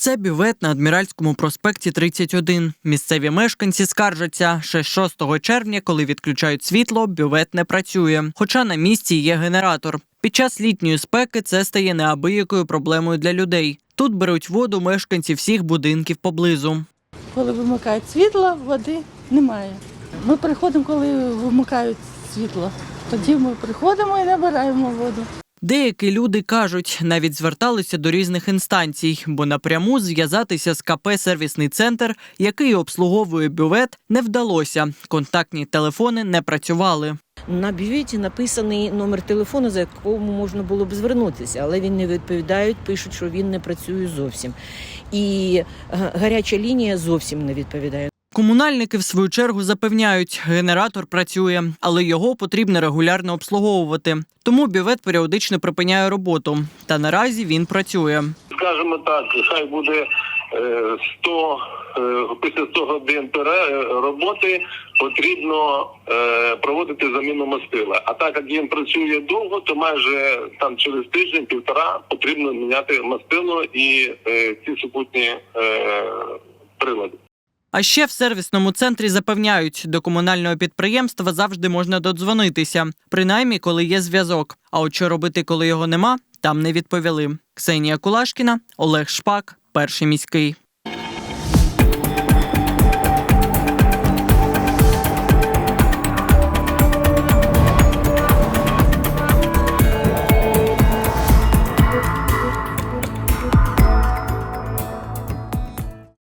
Це бювет на Адміральському проспекті 31. Місцеві мешканці скаржаться, з 6 червня, коли відключають світло, бювет не працює. Хоча на місці є генератор. Під час літньої спеки це стає неабиякою проблемою для людей. Тут беруть воду мешканці всіх будинків поблизу. Коли вимикають світло, води немає. Ми приходимо, коли вимикають світло. Тоді ми приходимо і набираємо воду. Деякі люди кажуть, навіть зверталися до різних інстанцій, бо напряму зв'язатися з КП сервісний центр, який обслуговує бювет, не вдалося. Контактні телефони не працювали. На бюветі написаний номер телефону, за якому можна було б звернутися, але він не відповідають, пишуть, що він не працює зовсім. І е, гаряча лінія зовсім не відповідає. Комунальники в свою чергу запевняють, генератор працює, але його потрібно регулярно обслуговувати. Тому бювет періодично припиняє роботу. Та наразі він працює. скажімо так, хай буде е, 100, е, після 100 годин роботи потрібно е, проводити заміну мастила. А так як він працює довго, то майже там через тиждень-півтора потрібно міняти мастило і е, ці супутні е. А ще в сервісному центрі запевняють, до комунального підприємства завжди можна додзвонитися, принаймні коли є зв'язок. А от що робити, коли його нема, там не відповіли. Ксенія Кулашкіна, Олег Шпак, перший міський.